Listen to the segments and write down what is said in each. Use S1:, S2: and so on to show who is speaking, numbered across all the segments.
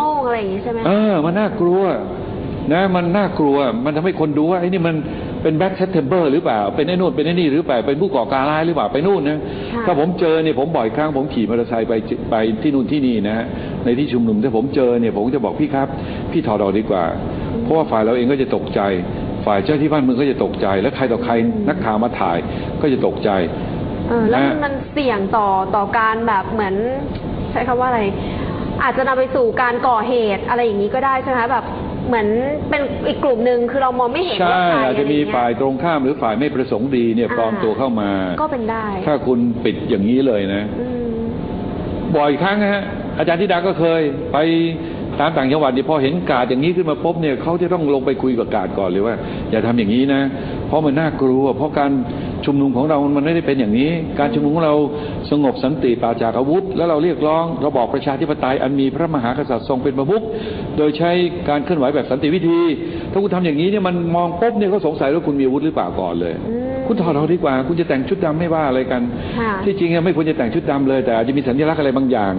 S1: โม่งอะไรอย่างงี้ใช่ไหม
S2: เออ มันน่ากลัว นะ มันน่ากลัว มันทำให้คนดูว่าไอ้นี่มันเป็นแบ็คเซตเทมเบอร์หรือเปล่า เป็นไอ้นู่นเป็นไอ้นี่หรือเปล่า เป็นผู้ก่อการร้ายหรือเปล่า ไปนู่นนะ
S1: ค่ะ
S2: ถ้าผมเจอเนี่ยผมบ่อยครั้งผมขี่มอเตอร์ไซค์ไปไปที่นู่นที่นี่นะฮะ ในที่ชุมนุมถ้าผมเจอเนี่ยผมก็จะบอกพี่ครับ พี่ถอดออกดีกว่า เพราะว่าฝ่ายเราเองก็จะตกใจ ฝ่ายเจ้าที่บ้านเมืองก็จะตกใจ และใครต่อใครนักข่าวมาถ่ายก็จะตกใจ
S1: เออแล้วมัน
S2: นะ
S1: มันเสี่ยงต่อต่อการแบบเหมือน ใช้คำว่าอะไร อาจจะนำไปสู่การก่อเหตุอะไรอย่างนี้ก็ได้ใช่ไหมคะแบบเหมือนเป็นอีกกลุ่มหนึ่งคือเรามองไม่เห็นว่า
S2: ใช่
S1: ใคร
S2: อาจจะมี
S1: ไรเงี้
S2: ฝ่ายตรงข้ามหรือฝ่ายไม่ประสงค์ดีเนี่ยปลอมตัวเข้ามา
S1: ก็เป็นได้
S2: ถ้าคุณปิดอย่างนี้เลยนะ
S1: อืม
S2: บ่อยครั้งนะฮะอาจารย์ธิดาก็เคย ไปตามต่างจังหวัดเนี่ยพอเห็นกาดอย่างนี้ขึ้นมาปุ๊บเนี่ยเขาจะต้องลงไปคุยกับกาดก่อนเลยว่า อย่าทำอย่างนี้นะ เพราะมันน่ากลัว เพราะการ ชุมนุมของเรามันไม่ได้เป็นอย่างนี้ การชุมนุมของเราสงบสันติปราศจากอาวุธ แล้วเราเรียกร้องระบอบประชาธิปไตยอันมีพระมหากษัตริย์ทรงเป็นประมุขโดยใช้การเคลื่อนไหวแบบสันติวิธี ถ้าคุณทำอย่างนี้เนี่ยมันมองปุ๊บเนี่ยเขาสงสัยว่าคุณมีอาวุธหรือเปล่าก่อนเลย
S1: อืม
S2: คุณถอดเอาดีกว่า คุณจะแต่งชุดดำไม่ว่าอะไรกัน
S1: ค่ะ
S2: ที่จริงอะไม่ควรจะแต่งชุดดำเลย แต่อาจจะมีสัญลักษณ์อะไรบางอย่าง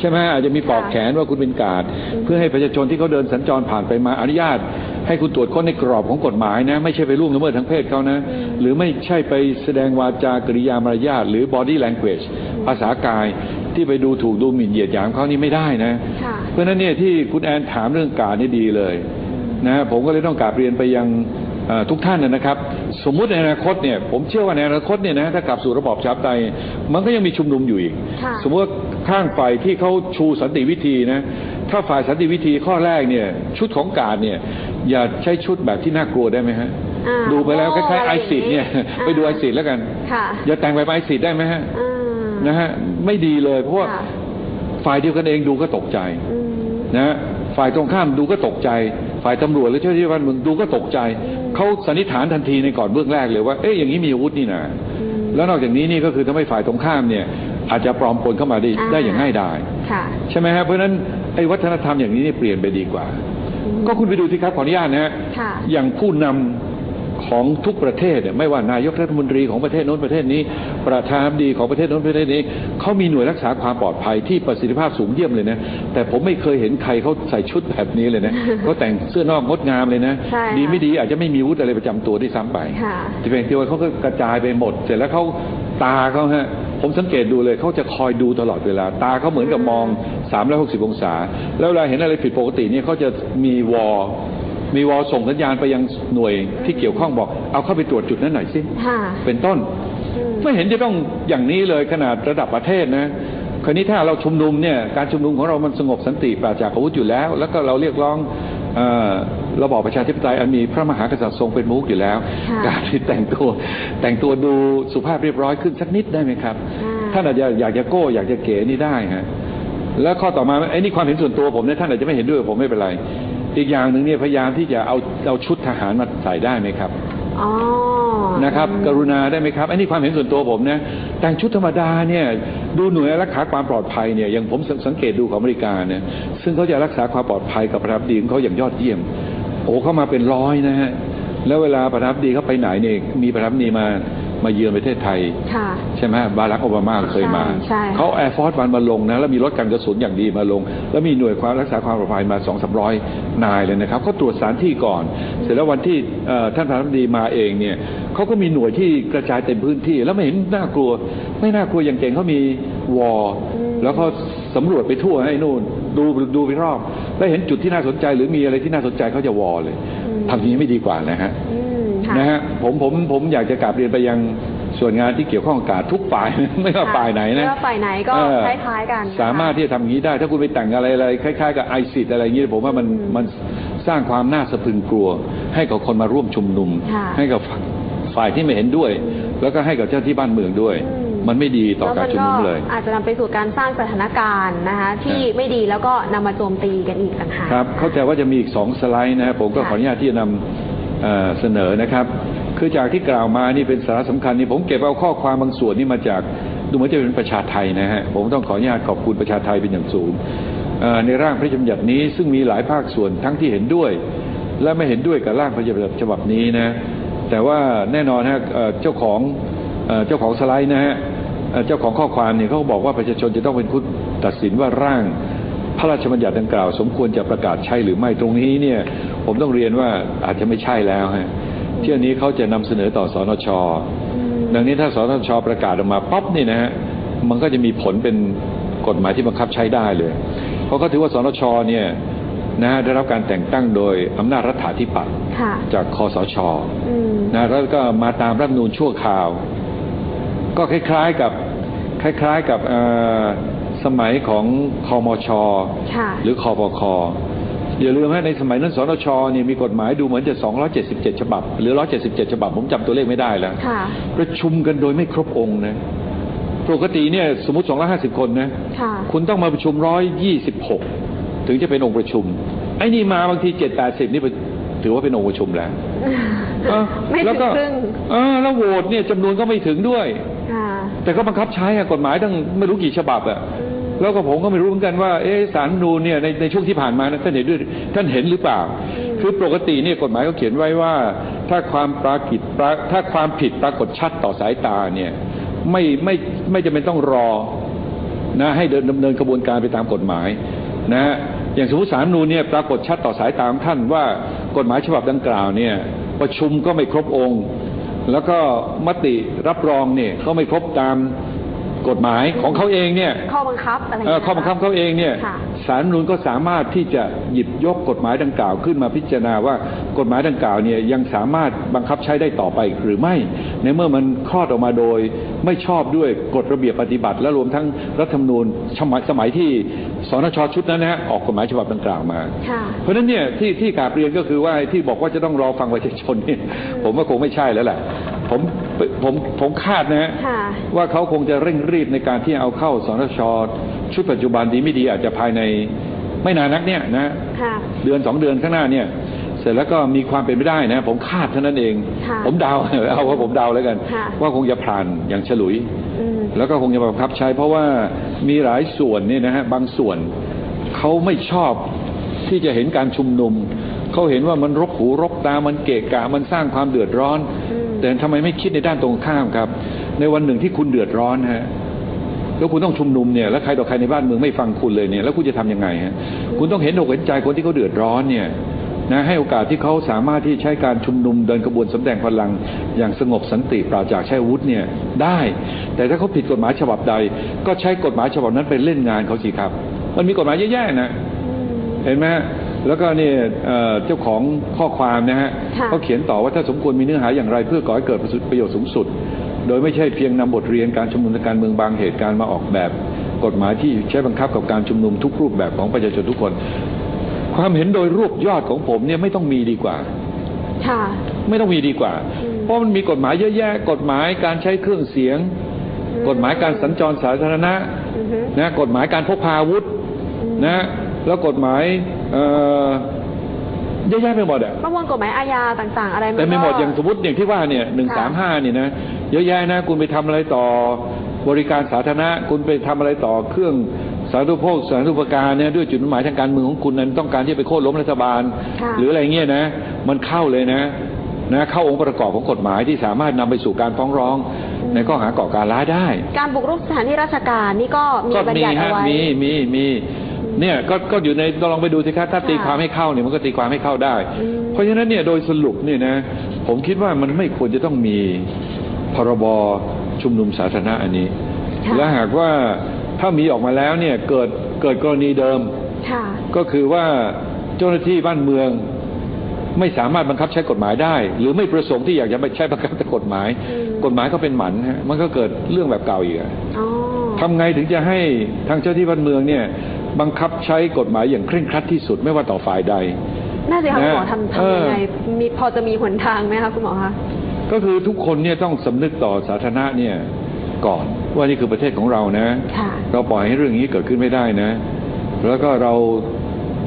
S2: ใช่ไหมอาจจะมีปลอกแขนว่าคุณเป็นกาดเพื่อให้ประชาชนที่เขาเดินสัญจรผ่านไปมาอนุญาต ให้คุณตรวจค้นในกรอบของกฎหมายนะ ไม่ใช่ไปล่วงละเมิดทางเพศเขานะ หรือไม่ใช่ไปแสดงวาจากริยามารยาทหรือ body language ภาษากายที่ไปดูถูกดูหมิ่นเหยียดหยามเขานี่ไม่ได้นะ
S1: ค่ะ
S2: เพราะฉะนั้นเนี่ยที่คุณแอนถามเรื่องกาดนี่ดีเลยนะผมก็เลยต้องกราบเรียนไปยังเอ่อทุกท่านนะครับ สมมุติในอนาคตเนี่ยผมเชื่อว่าในอนาคตเนี่ยนะถ้ากลับสู่ระบอบประชาธิปไตยมันก็ยังมีชุมนุมอยู่อีก
S1: ค่ะ
S2: สมมติว่า ข้างฝ่ายที่เขาชูสันติวิธีนะถ้าฝ่ายสันติวิธีข้อแรกเนี่ย ชุดของกาดเนี่ย อย่าใช้ชุดแบบที่น่ากลัวได้ไหมฮะ
S1: อ่า
S2: ดูไปแล้วคล้ายๆ
S1: โอ้
S2: ไอ
S1: อะไรอย่าง
S2: ซิดเนี่ย
S1: อ่า
S2: ไปดูไอซิดแล้วกัน
S1: ค่ะ
S2: อย่าแต่งแบบไอซิดได้ไหมฮะ
S1: อ่า
S2: นะฮะไม่ดีเลยเพราะว่า
S1: ค่ะ
S2: ฝ่ายเดียวกันเองดูก็ตกใจ
S1: อืม
S2: นะฮะฝ่ายตรงข้ามดูก็ตกใจ ฝ่ายตำรวจหรือเจ้าหน้าที่บ้านเมืองดูก็ตกใจเขาสันนิษฐานทันทีในก่อนเบื้องแรกเลยว่าเอ๊ะอย่างนี้มีอาวุธนี่นะ
S1: อืม
S2: แล้วนอกจากนี้นี่ก็คือทำให้ฝ่ายตรงข้ามเนี่ย อาจจะปลอมปนเข้ามาได้
S1: อ่า
S2: ได้อย่างง่ายดาย
S1: ค่ะ
S2: ใช่ไหมฮะเพราะฉะนั้นไอ้วัฒนธรรมอย่างนี้เนี่ยเปลี่ยนไปดีกว่า ก็คุณไปดูสิครับขออนุญาตนะฮะ
S1: ค่ะ
S2: อย่างผู้นำของทุกประเทศเนี่ยไม่ว่านายกรัฐมนตรีของประเทศโน้นประเทศนี้ ประธานาธิบดีของประเทศโน้นประเทศนี้เขามีหน่วยรักษาความปลอดภัยที่ประสิทธิภาพสูงเยี่ยมเลยนะ แต่ผมไม่เคยเห็นใครเขาใส่ชุดแบบนี้เลยนะเขาแต่งเสื้อนอกงดงามเลยนะ
S1: ใช่ค่ะ
S2: ดีไม่ดีอาจจะไม่มีอาวุธอะไรประจำตัวที่ซ้ำไป
S1: ค่ะ
S2: แต่เพียงแต่ว่าเขาก็กระจายไปหมด เสร็จแล้วเขาตาเขาฮะ ผมสังเกตดูเลยเขาจะคอยดูตลอดเวลา ตาเขาเหมือนกับมอง 360 องศา แล้วเวลาเห็นอะไรผิดปกติเนี่ยเขาจะมีวอลมีวอลส่งสัญญาณไปยังหน่วยที่เกี่ยวข้องบอก เอาเข้าไปตรวจจุดนั้นหน่อยสิ
S1: ค่ะ
S2: เป็นต้น
S1: อืม
S2: ไม่เห็นจะต้องอย่างนี้เลยขนาดระดับประเทศนะคราวนี้ถ้าเราชุมนุมเนี่ยการชุมนุมของเรามันสงบสันติปราศจากอาวุธอยู่แล้ว แล้วก็เราเรียกร้องเออ ระบอบประชาธิปไตยอันมีพระมหากษัตริย์ทรงเป็นมุขอยู่แล้ว
S1: ค่ะ
S2: การที่แต่งตัวแต่งตัวดูสุภาพเรียบร้อยขึ้นสักนิดได้ไหมครับ
S1: อ่า
S2: ท่านอาจจะอยากจะโก้อยากจะเก๋นี่ได้ฮะแล้วข้อต่อมาไอ้นี่ความเห็นส่วนตัวผมเนี่ยท่านอาจจะไม่เห็นด้วยกับผมไม่เป็นไร อีกอย่างหนึ่งเนี่ยพยายามที่จะเอาเอาชุดทหารมาใส่ได้ไหมครับ
S1: อ๋อ
S2: นะครับ กรุณาได้ไหมครับไอ้นี่ความเห็นส่วนตัวผมนะแต่งชุดธรรมดาเนี่ยดูหน่วยรักษาความปลอดภัยเนี่ยอย่างผมสังสังเกตดูของอเมริกาเนี่ยซึ่งเขาจะรักษาความปลอดภัยกับประธานาธิบดีของเขาอย่างยอดเยี่ยม โอ้เข้ามาเป็นร้อยนะฮะแล้วเวลาประธานาธิบดีเขาไปไหนเนี่ยมีประธานาธิบดีมามาเยือนประเทศไทย
S1: ค่ะ
S2: ใช่ไหมบารักโอบามาเคยมา
S1: ใช่ใช่
S2: เขาแอร์ฟอร์สวันมาลงนะ แล้วมีรถกันกระสุนอย่างดีมาลง แล้วมีหน่วยความรักษาความปลอดภัยมาสองสามร้อยนายเลยนะครับเขาตรวจสถานที่ก่อน เสร็จแล้ววันที่เอ่อท่านประธานาธิบดีมาเองเนี่ยเขาก็มีหน่วยที่กระจายเต็มพื้นที่ แล้วไม่เห็นน่ากลัว ไม่น่ากลัวอย่างเก่งเขามีวอลแล้วก็สำรวจไปทั่วให้นู่น ดูดูไปรอบแล้วเห็นจุดที่น่าสนใจ หรือมีอะไรที่น่าสนใจเขาจะวอลเลยทำอย่างนี้ไม่ดีกว่านะฮะ
S1: อืมค่ะ
S2: นะฮะผมผมผมอยากจะกลับเรียนไปยังส่วนงานที่เกี่ยวข้องกับการทุกฝ่ายไม่ว่า
S1: ค่ะ
S2: ฝ่ายไหนนะ
S1: ไม่ว่าฝ่ายไหนก็
S2: เออ
S1: คล้ายๆกันนะคะ
S2: สามารถที่จะทำอย่างนี้ได้ ถ้าคุณไปแต่งอะไรอะไรคล้าย ๆ กับไอซิดอะไรอย่างนี้ผมว่ามันมันสร้างความน่าสะพรึงกลัว ให้กับคนมาร่วมชุมนุม
S1: ค่ะ
S2: ให้กับฝ่ายที่ไม่เห็นด้วย แล้วก็ให้กับเจ้าที่บ้านเมืองด้วย
S1: อื ม
S2: มันไม่ดีต่อการชุมนุมเลย
S1: อาจจะนำไปสู่การสร้างสถานการณ์นะคะที่ไม่ดีแล้วก็นำมาโจมตีกันอีกต่างหาก
S2: ครับ เข้าใจว่าจะมีอีกสองสไลด์นะครับผมก็
S1: ค่ะ
S2: ขออนุญาตที่จะนำเอ่อเสนอนะครับ คือจากที่กล่าวมานี่เป็นสาระสำคัญนี่ผมเก็บเอาข้อความบางส่วนนี่มาจากดูเหมือนจะเป็นประชาไทยนะฮะผมต้องขออนุญาตขอบคุณประชาไทยเป็นอย่างสูงเอ่อในร่างพระราชบัญญัตินี้ซึ่งมีหลายภาคส่วนทั้งที่เห็นด้วย และไม่เห็นด้วยกับร่างพระราชบัญญัติฉบับนี้นะแต่ว่าแน่นอนฮะเอ่อเจ้าของ เอ่อเจ้าของสไลด์นะฮะเอ่อเจ้าของข้อความเนี่ยเขาบอกว่าประชาชนจะต้องเป็นผู้ตัดสินว่าร่างพระราชบัญญัติดังกล่าว สมควรจะประกาศใช้หรือไม่ตรงนี้เนี่ย ผมต้องเรียนว่าอาจจะไม่ใช่แล้วฮะเที่ยวนี้เขาจะนำเสนอต่อสนชดังนี้ถ้าสนชประกาศออกมาป๊อปนี่นะฮะมันก็จะมีผลเป็นกฎหมายที่บังคับใช้ได้เลย เพราะเขาถือว่าสนชเนี่ยนะฮะได้รับการแต่งตั้งโดยอำนาจรัฐาธิปัตย์
S1: ค่ะ
S2: จากคอสช
S1: อืม
S2: นะแล้วก็มาตามรัฐธรรมนูญชั่วคราว ก็คล้ายๆกับคล้ายๆกับเอ่อสมัยของคอมช
S1: ค่ะ
S2: หรือคอปคอย่าลืมว่าในสมัยนั้นสนชเนี่ยมีกฎหมายดูเหมือนจะ 277 ฉบับ หรือ 177 ฉบับ ผมจำตัวเลขไม่ได้แล้ว
S1: ค่ะ
S2: ประชุมกันโดยไม่ครบองค์นะปกติเนี่ยสมมติ 250 คนนะ
S1: ค่ะ
S2: คุณต้องมาประชุม 126 ถึงจะเป็นองค์ประชุม ไอ้นี่มาบางที 7 80 นี่ถือว่าเป็นองค์ประชุมแล้วเออ
S1: ไม่
S2: แล้ว
S1: ถึง
S2: ก็
S1: ครึ่ง
S2: เออแล้วโหวตเนี่ยจำนวนก็ไม่ถึงด้วย
S1: ค่ะ
S2: แต่ก็บังคับใช้อะกฎหมายตั้งไม่รู้กี่ฉบับอะ
S1: อืม
S2: แล้วก็ผมก็ไม่รู้เหมือนกันว่าเอ๊ะสารรัฐธรรมนูนเนี่ยในในช่วงที่ผ่านมานะท่านเห็นด้วยท่านเห็นหรือเปล่า คือปกติเนี่ยกฎหมายเขาเขียนไว้ว่า ถ้าความปรากิดปราถ้าความผิดปรากฏชัดต่อสายตาเนี่ยไม่ไม่ไม่จำเป็นต้องรอนะให้เดินดำเนินกระบวนการไปตามกฎหมายนะฮะอย่างสมมติสารรัฐธรรมนูนเนี่ยปรากฏชัดต่อสายตาของท่านว่ากฎหมายฉบับดังกล่าวเนี่ยประชุมก็ไม่ครบองค์ แล้วก็มติรับรองเนี่ยก็ไม่ครบตามกฎหมายของเขาเองเนี่ย
S1: ข้อบังคับอะไร
S2: เอ่อข้อบังคับเขาเองเนี่ย
S1: ค่ะ
S2: สารรัฐธรรมนูนก็สามารถที่จะหยิบยกกฎหมายดังกล่าวขึ้นมาพิจารณาว่ากฎหมายดังกล่าวเนี่ยยังสามารถบังคับใช้ได้ต่อไปหรือไม่ ในเมื่อมันคลอดออกมาโดยไม่ชอบด้วยกฎระเบียบปฏิบัติ และรวมทั้งรัฐธรรมนูญสมัยสมัยที่สนชชุดนั้นนะฮะออกกฎหมายฉบับดังกล่าวมา
S1: ค่ะ
S2: เพราะฉะนั้นเนี่ยที่ที่กราบเรียนก็คือว่าที่บอกว่าจะต้องรอฟังประชาชนเนี่ยผมว่าคงไม่ใช่แล้วแหละผมผมผมคาดนะฮะ
S1: ค่ะ
S2: ว่าเขาคงจะเร่งรีบในการที่เอาเข้าสนช ชุดปัจจุบันดีไม่ดีอาจจะภายในไม่นานนักเนี่ยนะ
S1: ค่ะ
S2: เดือนสองเดือนข้างหน้าเนี่ย เสร็จแล้วก็มีความเป็นไปได้นะ ผมคาดเท่านั้นเอง
S1: ค่ะ
S2: ผมเดาเอาว่าผมเดาแล้วกัน
S1: ค่ะ
S2: ว่าคงจะผ่านอย่างฉลุย
S1: อืม
S2: แล้วก็คงจะบังคับใช้ เพราะว่ามีหลายส่วนเนี่ยนะฮะบางส่วนเขาไม่ชอบที่จะเห็นการชุมนุมเขาเห็นว่ามันรกหูรกตา มันเกะกะ มันสร้างความเดือดร้อน
S1: อืม
S2: แต่ทำไมไม่คิดในด้านตรงข้ามครับ ในวันหนึ่งที่คุณเดือดร้อนฮะ แล้วคุณต้องชุมนุมเนี่ยแล้วใครต่อใครในบ้านเมืองไม่ฟังคุณเลยเนี่ยแล้วคุณจะทำยังไงฮะคุณต้องเห็นอกเห็นใจคนที่เขาเดือดร้อนเนี่ยนะให้โอกาสที่เขาสามารถที่ใช้การชุมนุมเดินกระบวนสำแดงพลัง อย่างสงบสันติปราศจากใช้อาวุธเนี่ยได้ แต่ถ้าเขาผิดกฎหมายฉบับใด ก็ใช้กฎหมายฉบับนั้นไปเล่นงานเขาสิครับ มันมีกฎหมายเยอะแยะนะเห็นไหมฮะแล้วก็เนี่ยเอ่อเจ้าของข้อความนะฮะ
S1: ค่ะ
S2: เขาเขียนต่อว่าถ้าสมควรมีเนื้อหาอย่างไร เพื่อก่อให้เกิดประโยชน์สูงสุด โดยไม่ใช่เพียงนำบทเรียนการชุมนุมทางการเมืองบางเหตุการณ์มาออกแบบ กฎหมายที่ใช้บังคับกับการชุมนุมทุกรูปแบบของประชาชนทุกคน ความเห็นโดยรูปยอดของผมเนี่ยไม่ต้องมีดีกว่า
S1: ค่ะ
S2: ไม่ต้องมีดีกว่า
S1: อืม
S2: เพราะมันมีกฎหมายเยอะแยะ กฎหมายการใช้เครื่องเสียง
S1: อืม
S2: กฎหมายการสัญจรสาธารณะ
S1: อือฮึ
S2: นะกฎหมายการพกพาอาวุธ
S1: อืม
S2: นะแล้วกฎหมายเอ่อเยอะแยะไปหมดอะ
S1: ประมวลกฎหมายอาญาต่าง ๆ อะไรน
S2: แต่ไม่หมด
S1: ก็
S2: อย่างสมมติอย่างที่ว่าเนี่ยหนึ่งสามห้าเนี่ยนะ เยอะแยะนะ คุณไปทำอะไรต่อบริการสาธารณะ คุณไปทำอะไรต่อเครื่องสาธารณูปโภคสาธารณูปการเนี่ยด้วยจุดมุ่งหมายทางการเมืองของคุณนั้นต้องการที่จะไปโค่นล้มรัฐบาล
S1: ค่ะ
S2: หรืออะไรเงี้ยนะ มันเข้าเลยนะนะเข้าองค์ประกอบของกฎหมายที่สามารถนำไปสู่การฟ้องร้อง ในข้อหาก่อการร้ายได้
S1: การบุกรุกสถานที่ราชการนี่ก็มี
S2: ก็
S1: บัญ
S2: มี
S1: ญัติเอา
S2: ฮะ
S1: ไว้
S2: มีมีมีเนี่ยก็ก็อยู่ในลองไปดูสิครับถ้า
S1: ค่ะ
S2: ตีความให้เข้าเนี่ยมันก็ตีความให้เข้าได้
S1: อืม
S2: เพราะฉะนั้นเนี่ยโดยสรุปเนี่ยนะ ผมคิดว่ามันไม่ควรจะต้องมีพ รบชุมนุมสาธารณะอันนี้
S1: ค่ะ
S2: และหากว่าถ้ามีออกมาแล้วเนี่ยเกิดเกิดกรณีเดิม
S1: ค่ะ
S2: ก็คือว่าเจ้าหน้าที่บ้านเมืองไม่สามารถบังคับใช้กฎหมายได้ หรือไม่ประสงค์ที่อยากจะไปใช้บังคับแต่กฎหมาย
S1: อืม
S2: กฎหมายก็เป็นหมันฮะมันก็เกิดเรื่องแบบเก่าอีกอะ
S1: อ๋อ
S2: ทำไงถึงจะให้ทางเจ้าที่บ้านเมืองเนี่ยบังคับใช้กฎหมายอย่างเคร่งครัดที่สุดไม่ว่าต่อฝ่ายใด
S1: น่าจะคะคุณหมอ
S2: นะ
S1: ทำ
S2: เอ
S1: ทำ
S2: อ
S1: ยังไงมีพอจะมีหนทางไหมคะคุณหมอคะ
S2: ก็คือทุกคนเนี่ยต้องสำนึกต่อสาธารณะเนี่ยก่อน ว่านี่คือประเทศของเรานะ
S1: ค่ะ
S2: เราปล่อยให้เรื่องนี้เกิดขึ้นไม่ได้นะ แล้วก็เรา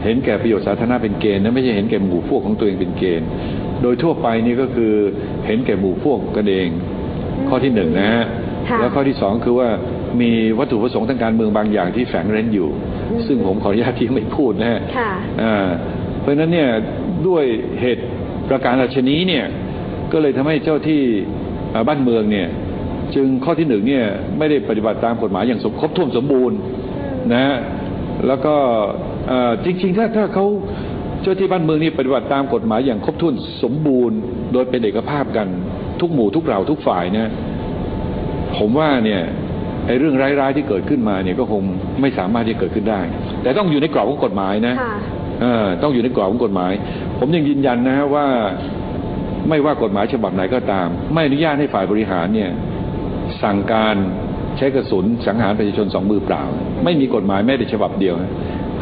S2: เห็นแก่ประโยชน์สาธารณะเป็นเกณฑ์นะไม่ใช่เห็นแก่หมู่พวกของตัวเองเป็นเกณฑ์ โดยทั่วไปนี่ก็คือเห็นแก่หมู่พวกกันเอง
S1: อืม
S2: ข้อที่หนึ่งนะฮะ
S1: ค่ะ
S2: แล้วข้อที่สองคือว่ามีวัตถุประสงค์ทางการเมืองบางอย่างที่แฝงเร้นอยู่
S1: อืม
S2: ซึ่งผมขออนุญาตที่ไม่พูดนะฮะ
S1: ค่ะ
S2: อ่าเพราะฉะนั้นเนี่ยด้วยเหตุประการราชนี้เนี่ย ก็เลยทำให้เจ้าที่อ่าบ้านเมืองเนี่ย จึงข้อที่หนึ่งเนี่ยไม่ได้ปฏิบัติตามกฎหมายอย่างสมครบถ้วนสมบูรณ์นะฮะแล้วก็เอ่อจริงๆถ้าถ้าเขาเจ้าที่บ้านเมืองนี่ปฏิบัติตามกฎหมายอย่างครบถ้วนสมบูรณ์ โดยเป็นเอกภาพกัน ทุกหมู่ทุกเหล่าทุกฝ่ายนะผมว่าเนี่ยไอ้เรื่องร้ายๆที่เกิดขึ้นมาเนี่ยก็คงไม่สามารถที่จะเกิดขึ้นได้ แต่ต้องอยู่ในกรอบของกฎหมายนะ
S1: ค่ะ
S2: เออต้องอยู่ในกรอบของกฎหมาย ผมยังยืนยันนะฮะว่า ไม่ว่ากฎหมายฉบับไหนก็ตาม ไม่อนุญาตให้ฝ่ายบริหารเนี่ยสั่งการใช้กระสุนสังหารประชาชนสองมือเปล่า ไม่มีกฎหมายแม้แต่ฉบับเดียวนะ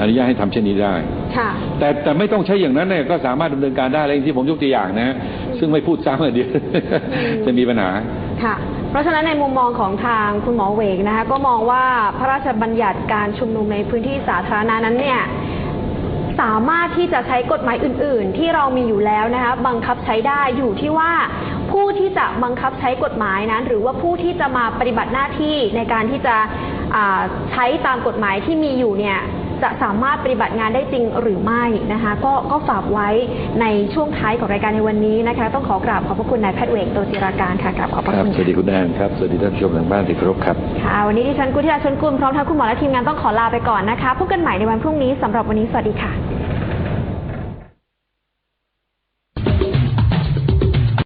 S2: อนุญาตให้ทำเช่นนี้ได้
S1: ค่ะ
S2: แต่แต่ไม่ต้องใช้อย่างนั้นเนี่ยก็สามารถดำเนินการได้อะไรอย่างที่ผมยกตัวอย่างนะ ซึ่งไม่พูดซ้ำอะเดียวจะมีปัญหา
S1: ค่ะเพราะฉะนั้นในมุมมองของทางคุณหมอเวกนะคะก็มองว่าพระราชบัญญัติการชุมนุมในพื้นที่สาธารณะนั้นเนี่ย สามารถที่จะใช้กฎหมายอื่น ๆ ที่เรามีอยู่แล้วนะคะบังคับใช้ได้อยู่ที่ว่า ผู้ที่จะบังคับใช้กฎหมายนั้น หรือว่าผู้ที่จะมาปฏิบัติหน้าที่ในการที่จะอ่าใช้ตามกฎหมายที่มีอยู่เนี่ยจะสามารถปฏิบัติงานได้จริงหรือไม่นะคะก็ก็ฝากไว้ในช่วงท้ายของรายการในวันนี้นะคะ ต้องขอกราบขอบพระคุณนายแพทย์เวกโตจิราการค่ะกราบขอบพระ
S2: ครับ
S1: คุณ
S2: สวัสดีคุณแอนครับสวัสดีท่านผู้ชมทางบ้านที่เคารพครับ
S1: ค่ะวันนี้ดิฉันกุธิราชนกุลพร้อมทั้งคุณหมอและทีมงานต้องขอลาไปก่อนนะคะพบกันใหม่ในวันพรุ่งนี้สำหรับวันนี้สวัสดีค่ะ